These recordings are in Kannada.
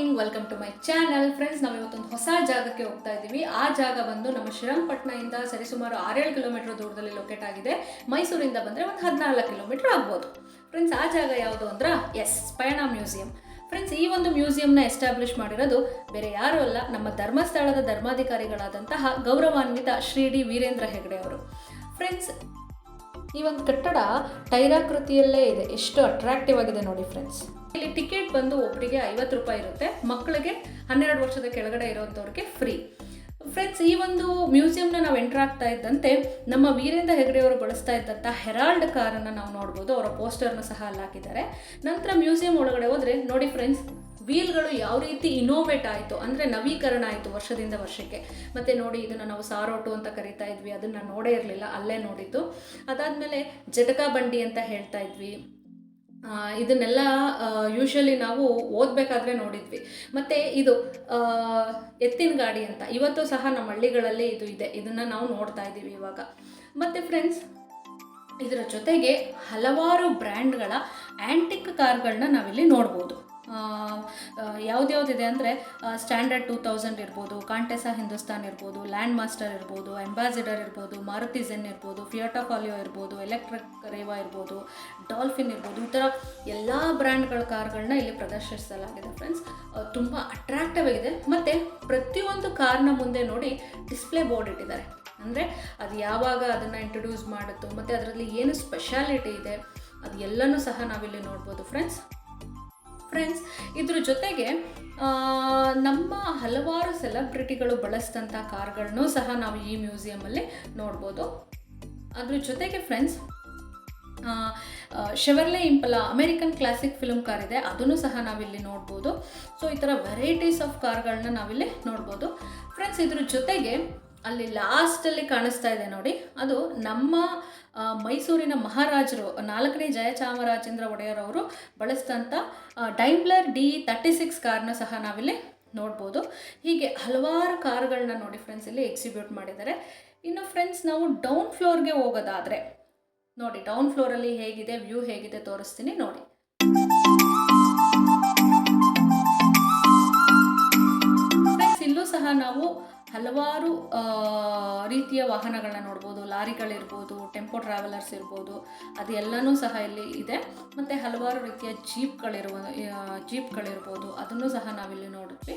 Morning welcome to my channel friends ನಾವು ಇವತ್ತೊಂದು ಹೊಸ ಜಾಗಕ್ಕೆ ಹೋಗ್ತಾ ಇದ್ದೀವಿ. ಆ ಜಾಗ ಬಂದು ನಮ್ಮ ಶ್ರೀರಂಗಪಟ್ಟಣದಿಂದ ಸರಿಸುಮಾರು ಆರೇಳು ಕಿಲೋಮೀಟರ್ ದೂರದಲ್ಲಿ ಲೊಕೇಟ್ ಆಗಿದೆ. ಮೈಸೂರಿಂದ ಬಂದರೆ ಒಂದು ಹದಿನಾಲ್ಕು ಕಿಲೋಮೀಟರ್ ಆಗ್ಬೋದು. ಫ್ರೆಂಡ್ಸ್ ಆ ಜಾಗ ಯಾವುದು ಅಂದ್ರೆ? ಎಸ್ ಪಯಣ ಮ್ಯೂಸಿಯಂ ಫ್ರೆಂಡ್ಸ್ ಈ ಒಂದು ಮ್ಯೂಸಿಯಂನ ಎಸ್ಟಾಬ್ಲಿಷ್ ಮಾಡಿರೋದು ಬೇರೆ ಯಾರೂ ಅಲ್ಲ, ನಮ್ಮ ಧರ್ಮಸ್ಥಳದ ಧರ್ಮಾಧಿಕಾರಿಗಳಾದಂತಹ ಗೌರವಾನ್ವಿತ ಶ್ರೀ ಡಿ ವೀರೇಂದ್ರ ಹೆಗಡೆ ಅವರು. ಫ್ರೆಂಡ್ಸ್ ಈ ಒಂದು ಕಟ್ಟಡ ಟೈರಾಕೃತಿಯಲ್ಲೇ ಇದೆ. ಎಷ್ಟು ಅಟ್ರಾಕ್ಟಿವ್ ಆಗಿದೆ ನೋಡಿ ಫ್ರೆಂಡ್ಸ್ ಇಲ್ಲಿ ಟಿಕೆಟ್ ಬಂದು ಒಬ್ಬರಿಗೆ ಐವತ್ತು ರೂಪಾಯಿ ಇರುತ್ತೆ. ಮಕ್ಕಳಿಗೆ ಹನ್ನೆರಡು ವರ್ಷದ ಕೆಳಗಡೆ ಇರೋಂಥವ್ರಿಗೆ ಫ್ರೀ ಫ್ರೆಂಡ್ಸ್ ಈ ಒಂದು ಮ್ಯೂಸಿಯಂನ ನಾವು ಎಂಟರ್ ಆಗ್ತಾ ಇದ್ದಂತೆ ನಮ್ಮ ವೀರೇಂದ್ರ ಹೆಗಡೆ ಅವರು ಬಳಸ್ತಾ ಇದ್ದಂಥ ಹೆರಾಲ್ಡ್ ಕಾರನ್ನು ನಾವು ನೋಡ್ಬೋದು. ಅವರ ಪೋಸ್ಟರ್ನ ಸಹ ಅಲ್ಲಿ ಹಾಕಿದ್ದಾರೆ. ನಂತರ ಮ್ಯೂಸಿಯಂ ಒಳಗಡೆ ಹೋದರೆ ನೋಡಿ ಫ್ರೆಂಡ್ಸ್ ವೀಲ್ಗಳು ಯಾವ ರೀತಿ ಇನೋವೇಟ್ ಆಯಿತು. ಅಂದರೆ ನವೀಕರಣ ಆಯಿತು ವರ್ಷದಿಂದ ವರ್ಷಕ್ಕೆ. ಮತ್ತು ನೋಡಿ ಇದನ್ನು ನಾವು ಸಾರೋಟು ಅಂತ ಕರಿತಾ ಇದ್ವಿ. ಅದನ್ನು ನೋಡೇ ಇರಲಿಲ್ಲ. ಅಲ್ಲೇ ನೋಡಿದ್ದು. ಅದಾದಮೇಲೆ ಜಟಕಾ ಬಂಡಿ ಅಂತ ಹೇಳ್ತಾ ಇದ್ವಿ. ಇದನ್ನೆಲ್ಲ ಯೂಶಲಿ ನಾವು ಓದಬೇಕಾದ್ರೆ ನೋಡಿದ್ವಿ. ಮತ್ತು ಇದು ಎತ್ತಿನ ಗಾಡಿ ಅಂತ. ಇವತ್ತು ಸಹ ನಮ್ಮ ಹಳ್ಳಿಗಳಲ್ಲಿ ಇದು ಇದೆ. ಇದನ್ನು ನಾವು ನೋಡ್ತಾ ಇದ್ದೀವಿ ಇವಾಗ. ಮತ್ತು ಫ್ರೆಂಡ್ಸ್ ಇದರ ಜೊತೆಗೆ ಹಲವಾರು ಬ್ರ್ಯಾಂಡ್ಗಳ ಆ್ಯಂಟಿಕ್ ಕಾರ್ಗಳನ್ನ ನಾವಿಲ್ಲಿ ನೋಡ್ಬೋದು. ಯಾವ್ದ್ಯಾವ್ದಿದೆ ಅಂದರೆ ಸ್ಟ್ಯಾಂಡರ್ಡ್ ಟೂ ತೌಸಂಡ್ ಇರ್ಬೋದು ಕಾಂಟೆಸಾ ಹಿಂದೂಸ್ತಾನ್ ಇರ್ಬೋದು ಲ್ಯಾಂಡ್ ಮಾಸ್ಟರ್ ಇರ್ಬೋದು ಅಂಬಾಸಿಡರ್ ಇರ್ಬೋದು ಮಾರುತಿ ಇರ್ಬೋದು ಫಿಯೋಟಾ ಫಾಲಿಯೋ ಇರ್ಬೋದು ಎಲೆಕ್ಟ್ರಿಕ್ ರೇವಾ ಇರ್ಬೋದು ಡಾಲ್ಫಿನ್ ಇರ್ಬೋದು, ಈ ಥರ ಎಲ್ಲ ಬ್ರ್ಯಾಂಡ್ಗಳ ಕಾರ್ಗಳನ್ನ ಇಲ್ಲಿ ಪ್ರದರ್ಶಿಸಲಾಗಿದೆ ಫ್ರೆಂಡ್ಸ್ ತುಂಬ ಅಟ್ರಾಕ್ಟಿವ್ ಆಗಿದೆ. ಮತ್ತು ಪ್ರತಿಯೊಂದು ಕಾರ್ನ ಮುಂದೆ ನೋಡಿ ಡಿಸ್ಪ್ಲೇ ಬೋರ್ಡ್ ಇಟ್ಟಿದ್ದಾರೆ. ಅಂದರೆ ಅದು ಯಾವಾಗ ಅದನ್ನು ಇಂಟ್ರೊಡ್ಯೂಸ್ ಮಾಡುತ್ತೋ, ಮತ್ತು ಅದರಲ್ಲಿ ಏನು ಸ್ಪೆಷಾಲಿಟಿ ಇದೆ, ಅದು ಎಲ್ಲನೂ ಸಹ ನಾವಿಲ್ಲಿ ನೋಡ್ಬೋದು ಫ್ರೆಂಡ್ಸ್ ಫ್ರೆಂಡ್ಸ್, ಇದ್ರ ಜೊತೆಗೆ ನಮ್ಮ ಹಲವಾರು ಸೆಲೆಬ್ರಿಟಿಗಳು ಬಳಸಿದಂಥ ಕಾರ್ಗಳನ್ನೂ ಸಹ ನಾವು ಈ ಮ್ಯೂಸಿಯಮಲ್ಲಿ ನೋಡ್ಬೋದು. ಅದ್ರ ಜೊತೆಗೆ friends Chevrolet Impala American classic film car ಇದೆ, ಅದನ್ನು ಸಹ ನಾವಿಲ್ಲಿ ನೋಡ್ಬೋದು. ಸೊ, ಈ ಥರ ವೆರೈಟೀಸ್ ಆಫ್ ಕಾರ್ಗಳನ್ನ ನಾವಿಲ್ಲಿ ನೋಡ್ಬೋದು. ಫ್ರೆಂಡ್ಸ್, ಇದ್ರ ಜೊತೆಗೆ ಅಲ್ಲಿ ಲಾಸ್ಟಲ್ಲಿ ಕಾಣಿಸ್ತಾ ಇದೆ ನೋಡಿ. ಅದು ನಮ್ಮ ಮೈಸೂರಿನ ಮಹಾರಾಜರು, ನಾಲ್ಕನೇ ಜಯಚಾಮರಾಜೇಂದ್ರ ಒಡೆಯರ್ ಅವರು ಬಳಸಿದಂಥ ಡೈಮ್ಲರ್ ಡಿ ತರ್ಟಿ ಸಿಕ್ಸ್ ಕಾರ್ನ ಸಹ ನಾವಿಲ್ಲಿ ನೋಡ್ಬೋದು. ಹೀಗೆ ಹಲವಾರು ಕಾರ್ಗಳನ್ನ ನೋಡಿ ಫ್ರೆಂಡ್ಸ್ ಇಲ್ಲಿ ಎಕ್ಸಿಬ್ಯೂಟ್ ಮಾಡಿದ್ದಾರೆ. ಇನ್ನು ಫ್ರೆಂಡ್ಸ್ ನಾವು ಡೌನ್ ಫ್ಲೋರ್ಗೆ ಹೋಗೋದಾದರೆ, ನೋಡಿ ಡೌನ್ ಫ್ಲೋರಲ್ಲಿ ಹೇಗಿದೆ ವ್ಯೂ ಹೇಗಿದೆ ತೋರಿಸ್ತೀನಿ ನೋಡಿ. ಫ್ರೆಂಡ್ಸ್ ಇಲ್ಲೂ ಸಹ ನಾವು ಹಲವಾರು ರೀತಿಯ ವಾಹನಗಳನ್ನ ನೋಡ್ಬೋದು. ಲಾರಿಗಳಿರ್ಬೋದು, ಟೆಂಪೋ ಟ್ರಾವೆಲರ್ಸ್ ಇರ್ಬೋದು. ಅದೆಲ್ಲನೂ ಸಹ ಇಲ್ಲಿ ಇದೆ. ಮತ್ತು ಹಲವಾರು ರೀತಿಯ ಜೀಪ್ಗಳಿರುವ ಜೀಪ್ಗಳಿರ್ಬೋದು. ಅದನ್ನು ಸಹ ನಾವಿಲ್ಲಿ ನೋಡಿದ್ವಿ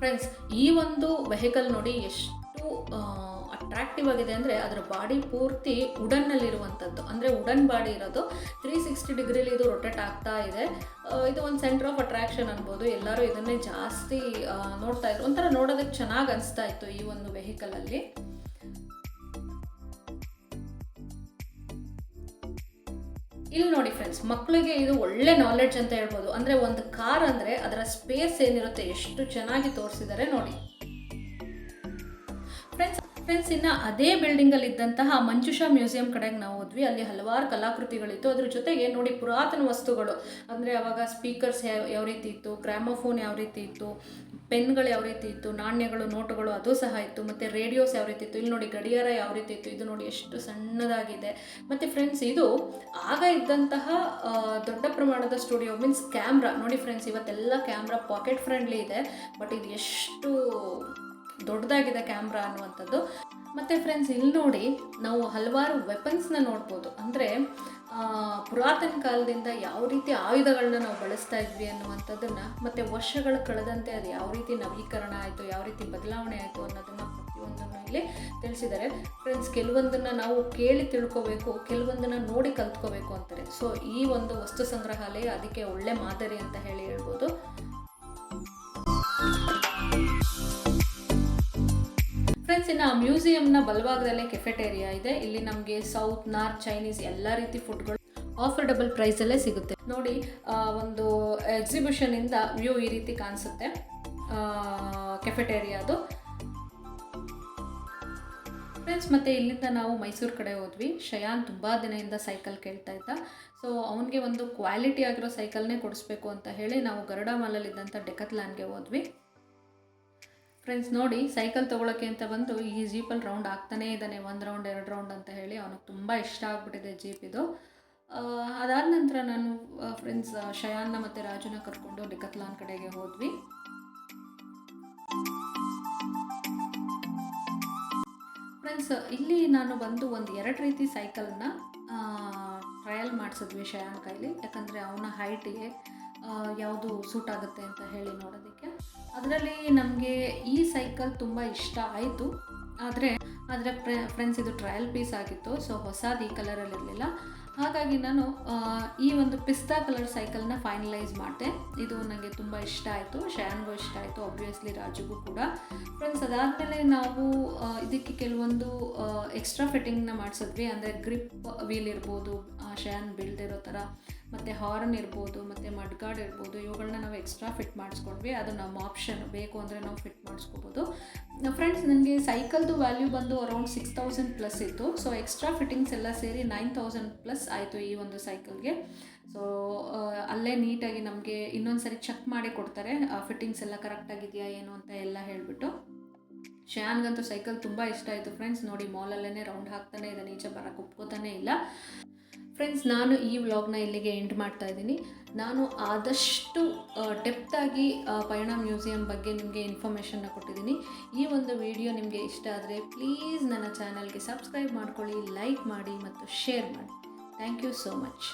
ಫ್ರೆಂಡ್ಸ್, ಈ ಒಂದು ವೆಹಿಕಲ್ ನೋಡಿ ಎಷ್ಟು ಅಟ್ರಾಕ್ಟಿವ್ ಆಗಿದೆ ಅಂದರೆ ಅದರ ಬಾಡಿ ಪೂರ್ತಿ ವುಡನ್ನಲ್ಲಿರುವಂಥದ್ದು ಅಂದರೆ ವುಡನ್ ಬಾಡಿ ಇರೋದು ತ್ರೀ ಸಿಕ್ಸ್ಟಿ ಡಿಗ್ರಿಲಿ ಇದು ರೊಟೇಟ್ ಆಗ್ತಾ ಇದೆ. ಇದು ಒಂದು ಸೆಂಟರ್ ಆಫ್ ಅಟ್ರಾಕ್ಷನ್ ಅನ್ಬೋದು. ಎಲ್ಲರೂ ಇದನ್ನೇ ಜಾಸ್ತಿ ನೋಡ್ತಾ ಇದ್ರು. ಒಂಥರ ನೋಡೋದಕ್ಕೆ ಚೆನ್ನಾಗಿ ಅನಿಸ್ತಾ ಇತ್ತು ಈ ಒಂದು ವೆಹಿಕಲಲ್ಲಿ ಇಲ್ಲಿ ನೋಡಿ ಫ್ರೆಂಡ್ಸ್ ಮಕ್ಕಳಿಗೆ ಇದು ಒಳ್ಳೆ ನಾಲೆಡ್ಜ್ ಅಂತ ಹೇಳ್ಬೋದು. ಅಂದರೆ ಒಂದು ಕಾರ್ ಅಂದರೆ ಅದರ ಸ್ಪೇಸ್ ಏನಿರುತ್ತೆ, ಎಷ್ಟು ಚೆನ್ನಾಗಿ ತೋರಿಸಿದ್ದಾರೆ ನೋಡಿ. ಫ್ರೆಂಡ್ಸ್ ಇನ್ನು ಅದೇ ಬಿಲ್ಡಿಂಗಲ್ಲಿ ಇದ್ದಂತಹ ಮಂಜುಷಾ ಮ್ಯೂಸಿಯಂ ಕಡೆಗೆ ನಾವು ಹೋದ್ವಿ. ಅಲ್ಲಿ ಹಲವಾರು ಕಲಾಕೃತಿಗಳಿತ್ತು. ಅದ್ರ ಜೊತೆಗೆ ನೋಡಿ ಪುರಾತನ ವಸ್ತುಗಳು. ಅಂದರೆ ಅವಾಗ ಸ್ಪೀಕರ್ಸ್ ಯಾವ ರೀತಿ ಇತ್ತು, ಗ್ರಾಮೋಫೋನ್ ಯಾವ ರೀತಿ ಇತ್ತು, ಪೆನ್ಗಳು ಯಾವ ರೀತಿ ಇತ್ತು, ನಾಣ್ಯಗಳು, ನೋಟುಗಳು ಅದು ಸಹ ಇತ್ತು. ಮತ್ತು ರೇಡಿಯೋಸ್ ಯಾವ ರೀತಿ ಇತ್ತು, ಇಲ್ಲಿ ನೋಡಿ ಗಡಿಯಾರ ಯಾವ ರೀತಿ ಇತ್ತು, ಇದು ನೋಡಿ ಎಷ್ಟು ಸಣ್ಣದಾಗಿದೆ. ಮತ್ತು ಫ್ರೆಂಡ್ಸ್, ಇದು ಆಗ ಇದ್ದಂತಹ ದೊಡ್ಡ ಪ್ರಮಾಣದ ಸ್ಟುಡಿಯೋ, ಮೀನ್ಸ್ ಕ್ಯಾಮ್ರಾ. ನೋಡಿ ಫ್ರೆಂಡ್ಸ್, ಇವತ್ತೆಲ್ಲ ಕ್ಯಾಮ್ರಾ ಪಾಕೆಟ್ ಫ್ರೆಂಡ್ಲಿ ಇದೆ. ಬಟ್ ಇದು ಎಷ್ಟು ದೊಡ್ಡದಾಗಿದೆ ಕ್ಯಾಮ್ರಾ ಅನ್ನುವಂಥದ್ದು. ಮತ್ತು ಫ್ರೆಂಡ್ಸ್ ಇಲ್ಲಿ ನೋಡಿ ನಾವು ಹಲವಾರು ವೆಪನ್ಸ್ನ ನೋಡ್ಬೋದು. ಅಂದರೆ ಪುರಾತನ ಕಾಲದಿಂದ ಯಾವ ರೀತಿ ಆಯುಧಗಳನ್ನ ನಾವು ಬಳಸ್ತಾ ಇದ್ವಿ ಅನ್ನುವಂಥದ್ದನ್ನು, ಮತ್ತು ವರ್ಷಗಳು ಕಳೆದಂತೆ ಅದು ಯಾವ ರೀತಿ ನವೀಕರಣ ಆಯಿತು, ಯಾವ ರೀತಿ ಬದಲಾವಣೆ ಆಯಿತು ಅನ್ನೋದನ್ನು ಪ್ರತಿಯೊಂದನ್ನು ಇಲ್ಲಿ ತಿಳಿಸಿದ್ದಾರೆ. ಫ್ರೆಂಡ್ಸ್ ಕೆಲವೊಂದನ್ನು ನಾವು ಕೇಳಿ ತಿಳ್ಕೊಬೇಕು, ಕೆಲವೊಂದನ್ನು ನೋಡಿ ಕಲ್ತ್ಕೋಬೇಕು ಅಂತಾರೆ. ಸೊ ಈ ಒಂದು ವಸ್ತು ಸಂಗ್ರಹಾಲಯ ಅದಕ್ಕೆ ಒಳ್ಳೆ ಮಾದರಿ ಅಂತ ಹೇಳಿ ಹೇಳ್ಬೋದು. ಮ್ಯೂಸಿಯಂನ ಬಲಭಾಗದಲ್ಲೇ ಕೆಫೆಟೇರಿಯಾ ಇದೆ. ಇಲ್ಲಿ ನಮಗೆ ಸೌತ್, ನಾರ್ತ್, ಚೈನೀಸ್ ಎಲ್ಲ ರೀತಿ ಫುಡ್ಗಳು ಆಫರ್ಡಬಲ್ ಪ್ರೈಸಲ್ಲೇ ಸಿಗುತ್ತೆ. ನೋಡಿ ಒಂದು ಒಂದು ಎಕ್ಸಿಬಿಷನಿಂದ ವ್ಯೂ ಈ ರೀತಿ ಕಾಣಿಸುತ್ತೆ. ಕೆಫೆಟೇರಿಯಾದು. ಫ್ರೆಂಡ್ಸ್ ಮತ್ತು ಇಲ್ಲಿಂದ ನಾವು ಮೈಸೂರು ಕಡೆ ಹೋದ್ವಿ. ಶಯಾನ್ ತುಂಬ ದಿನದಿಂದ ಸೈಕಲ್ ಕೇಳ್ತಾ ಇದ್ದ. ಸೊ ಅವನಿಗೆ ಒಂದು ಕ್ವಾಲಿಟಿ ಆಗಿರೋ ಸೈಕಲ್ನೇ ಕೊಡಿಸ್ಬೇಕು ಅಂತ ಹೇಳಿ ನಾವು ಗರುಡ ಮಾಲಲ್ಲಿದ್ದಂಥ ಡೆಕತ್ಲಾನ್ಗೆ ಹೋದ್ವಿ. ಫ್ರೆಂಡ್ಸ್ ನೋಡಿ ಸೈಕಲ್ ತೊಗೊಳಕ್ಕೆ ಅಂತ ಬಂದು ಈ ಜೀಪಲ್ಲಿ ರೌಂಡ್ ಆಗ್ತಾನೇ ಇದ್ದಾನೆ. ಒಂದು ರೌಂಡ್ ಎರಡು ರೌಂಡ್ ಅಂತ ಹೇಳಿ ಅವನಿಗೆ ತುಂಬ ಇಷ್ಟ ಆಗ್ಬಿಟ್ಟಿದೆ ಜೀಪ್ ಇದು. ಅದಾದ ನಂತರ ನಾನು ಫ್ರೆಂಡ್ಸ್ ಶಯಾನ್ನ ಮತ್ತು ರಾಜುನ ಕರ್ಕೊಂಡು ಡಿಕತ್ಲಾನ್ ಕಡೆಗೆ ಹೋದ್ವಿ. ಫ್ರೆಂಡ್ಸ್ ಇಲ್ಲಿ ನಾನು ಬಂದು ಒಂದು ಎರಡು ರೀತಿ ಸೈಕಲ್ನ ಟ್ರಯಲ್ ಮಾಡಿಸಿದ್ವಿ ಶಯಾನ್ ಕೈಲಿ. ಯಾಕಂದರೆ ಅವನ ಹೈಟಿಗೆ ಯಾವುದು ಸೂಟ್ ಆಗುತ್ತೆ ಅಂತ ಹೇಳಿ ನೋಡೋದಕ್ಕೆ. ಅದರಲ್ಲಿ ನಮಗೆ ಈ ಸೈಕಲ್ ತುಂಬ ಇಷ್ಟ ಆಯಿತು. ಆದರೆ ಆದರೆ ಫ್ರೆಂಡ್ಸ್ ಇದು ಟ್ರಯಲ್ ಪೀಸ್ ಆಗಿತ್ತು ಸೊ ಹೊಸದು ಈ ಕಲರಲ್ಲಿ ಇರಲಿಲ್ಲ. ಹಾಗಾಗಿ ನಾನು ಈ ಒಂದು ಪಿಸ್ತಾ ಕಲರ್ ಸೈಕಲ್ನ ಫೈನಲೈಸ್ ಮಾಡಿದೆ. ಇದು ನನಗೆ ತುಂಬ ಇಷ್ಟ ಆಯಿತು. ಶ್ಯಾನ್ಗೂ ಇಷ್ಟ ಆಯಿತು ಆಬ್ವಿಯಸ್ಲಿ ರಾಜುಗೂ ಕೂಡ. ಫ್ರೆಂಡ್ಸ್ ಅದಾದಮೇಲೆ ನಾವು ಇದಕ್ಕೆ ಕೆಲವೊಂದು ಎಕ್ಸ್ಟ್ರಾ ಫಿಟ್ಟಿಂಗ್ನ ಮಾಡಿಸಿದ್ವಿ. ಅಂದರೆ ಗ್ರಿಪ್ ವೀಲ್ ಇರ್ಬೋದು ಶಯಾನ್ ಬೀಳ್ದಿರೋ ಥರ ಮತ್ತು ಹಾರ್ನ್ ಇರ್ಬೋದು, ಮತ್ತು ಮಡ್ಗಾರ್ಡ್ ಇರ್ಬೋದು ಇವುಗಳನ್ನ ನಾವು ಎಕ್ಸ್ಟ್ರಾ ಫಿಟ್ ಮಾಡಿಸ್ಕೊಂಡ್ವಿ. ಅದು ನಮ್ಮ ಆಪ್ಷನ್ ಬೇಕು ಅಂದರೆ ನಾವು ಫಿಟ್ ಮಾಡಿಸ್ಕೋಬೋದು. ಫ್ರೆಂಡ್ಸ್ ನನಗೆ ಸೈಕಲ್ದು ವ್ಯಾಲ್ಯೂ ಬಂದು ಅರೌಂಡ್ ಸಿಕ್ಸ್ ತೌಸಂಡ್ ಪ್ಲಸ್ ಇತ್ತು. ಸೊ ಎಕ್ಸ್ಟ್ರಾ ಫಿಟ್ಟಿಂಗ್ಸ್ ಎಲ್ಲ ಸೇರಿ ನೈನ್ ತೌಸಂಡ್ ಪ್ಲಸ್ ಆಯಿತು ಈ ಒಂದು ಸೈಕಲ್ಗೆ ಸೊ ಅಲ್ಲೇ ನೀಟಾಗಿ ನಮಗೆ ಇನ್ನೊಂದು ಸರಿ ಚೆಕ್ ಮಾಡಿ ಕೊಡ್ತಾರೆ. ಫಿಟ್ಟಿಂಗ್ಸ್ ಎಲ್ಲ ಕರೆಕ್ಟಾಗಿದೆಯಾ ಏನು ಅಂತ ಎಲ್ಲ ಹೇಳಿಬಿಟ್ಟು. ಶ್ಯಾನ್ಗಂತೂ ಸೈಕಲ್ ತುಂಬ ಇಷ್ಟ ಆಯಿತು ಫ್ರೆಂಡ್ಸ್ ನೋಡಿ ಮಾಲಲ್ಲೇ ರೌಂಡ್ ಹಾಕ್ತಾನೆ ಇದ್ದಾನೆ. ಈಚೆ ಬರೋಕ್ಕೆ ಒಪ್ಕೋತಾನೆ ಇಲ್ಲ. ಫ್ರೆಂಡ್ಸ್ ನಾನು ಈ ವ್ಲಾಗ್ನ ಇಲ್ಲಿಗೆ ಎಂಡ್ ಮಾಡ್ತಾ ಇದ್ದೀನಿ. ನಾನು ಆದಷ್ಟು ಡೆಪ್ತಾಗಿ ಪಯಣ ಮ್ಯೂಸಿಯಂ ಬಗ್ಗೆ ನಿಮಗೆ ಇನ್ಫಾರ್ಮೇಷನ್ನ ಕೊಟ್ಟಿದ್ದೀನಿ. ಈ ಒಂದು ವಿಡಿಯೋ ನಿಮಗೆ ಇಷ್ಟ ಆದರೆ ಪ್ಲೀಸ್ ನನ್ನ ಚಾನಲ್ಗೆ ಸಬ್ಸ್ಕ್ರೈಬ್ ಮಾಡ್ಕೊಳ್ಳಿ ಲೈಕ್ ಮಾಡಿ ಮತ್ತು ಶೇರ್ ಮಾಡಿ. Thank you so much